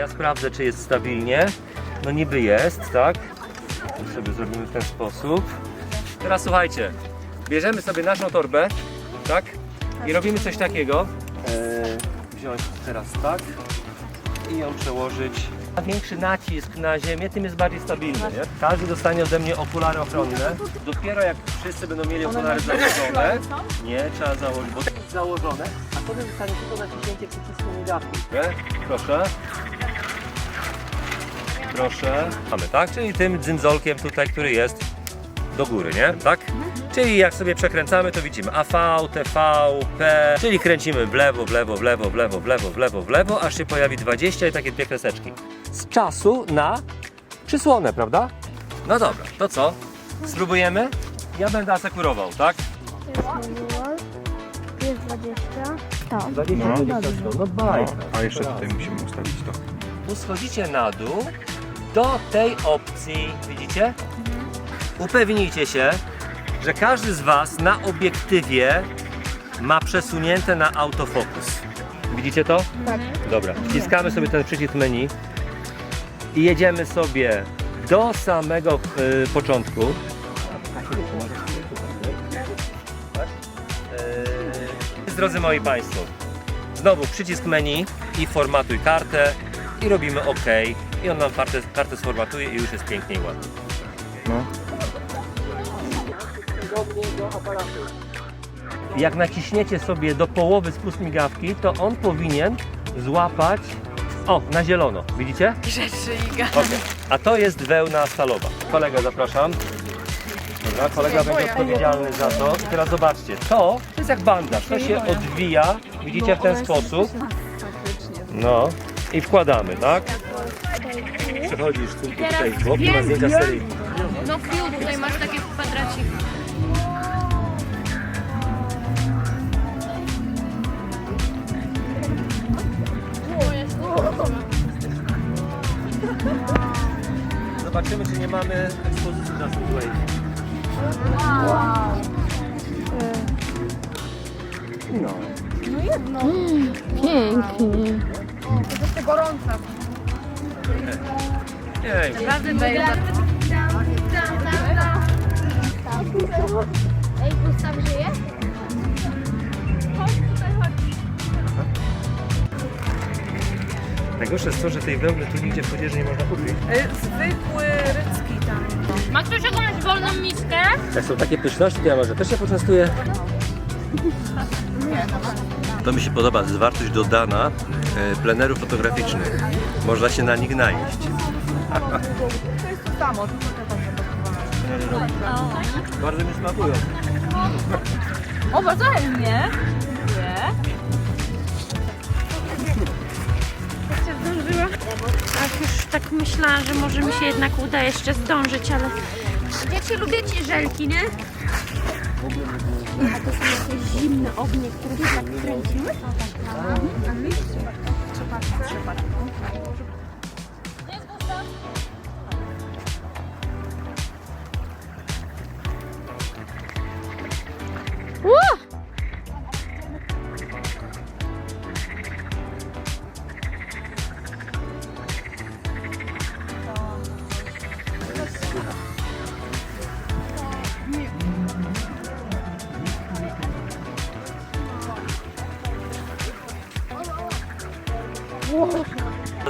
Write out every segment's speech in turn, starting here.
ja sprawdzę, czy jest stabilnie. No niby jest, tak? To sobie zrobimy w ten sposób. Teraz słuchajcie, bierzemy sobie naszą torbę, tak? I robimy coś takiego. Eee, wziąć teraz tak i ją przełożyć. A większy nacisk na ziemię, tym jest bardziej stabilny, nie? Każdy dostanie ode mnie okulary ochronne. Dopiero jak wszyscy będą mieli okulary założone, nie, trzeba założyć, bo założone, a potem zostanie tylko naciśnięcie przycisku migawki. Nie? Proszę. Proszę. Mamy, tak? Czyli tym dzyndzolkiem tutaj, który jest do góry, nie? Tak? Czyli jak sobie przekręcamy, to widzimy AV, TV, P, czyli kręcimy w lewo, w lewo, w lewo, w lewo, w lewo, w lewo, w lewo, aż się pojawi 20 i takie dwie kreseczki. Z czasu na przysłonę, prawda? No dobra, to co? Spróbujemy? Ja będę asekurował, tak? Jest manual. Jest 20. To. 20 no. no bajka. A jeszcze tutaj musimy ustawić to. Tu schodzicie na dół do tej opcji, widzicie? Upewnijcie się, że każdy z Was na obiektywie ma przesunięte na autofokus. Widzicie to? Tak. Dobra, wciskamy sobie ten przycisk menu i jedziemy sobie do samego y, początku. Yy, Drodzy moi Państwo, znowu przycisk menu i formatuj kartę i robimy OK i on nam kartę, kartę sformatuje i już jest pięknie i ładnie. No. Jak naciśniecie sobie do połowy spust migawki, to on powinien złapać o, na zielono. Widzicie? Rzeczy. Okej. A to jest wełna stalowa. Kolega zapraszam. Dobra, kolega będzie odpowiedzialny za to. I teraz zobaczcie, to, to jest jak bandaż. To się odwija, widzicie, w ten sposób. No. I wkładamy, tak? Przechodzisz tu tutaj w bok, na zdjęcia seryjne. No Q, tutaj masz takie kwadraciki. Zobaczymy, czy nie mamy ekspozycji na Subway. No. Pięknie. Naprawdę. Ej, Gustaw żyje? Najgorsze jest to, że tej wełny tu nigdzie w chodzieży nie można kupić. Zwykły rycki tam. Ma ktoś jakąś wolną miskę? Jak są takie pyszności, to ja może też się poczęstuję. To mi się podoba, zwartość dodana e, plenerów fotograficznych. Można się na nich najeść. To jest to samo, tylko te tam zapakowane. Bardzo mi smakują. O, bardzo chętnie. Nie. Jeszcze zdążyła. Tak, już tak myślałam, że może mi się jednak uda jeszcze zdążyć, ale... Wiecie, lubię ci żelki, nie? A to są jakieś zimne ognie, które się tak kręciły?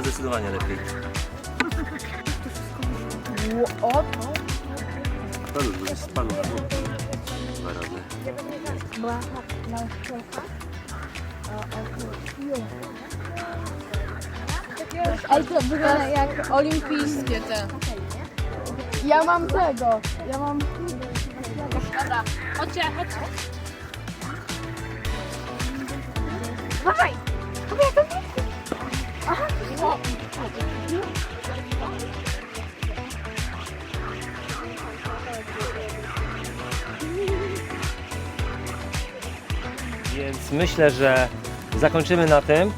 Zdecydowanie lepiej. O, to. Paluch, bo jest paluch. Dwa razy. Była na szkołach. Ej, to wygląda jak Olimpijskie te. Ja mam tego. Ja mam... Dobra, chodźcie, chodźcie. Uważaj! Więc myślę, że zakończymy na tym.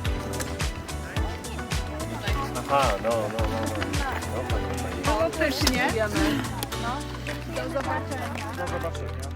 Aha, no, no, no. no. no fajnie, fajnie. Było pysznie. Do zobaczenia.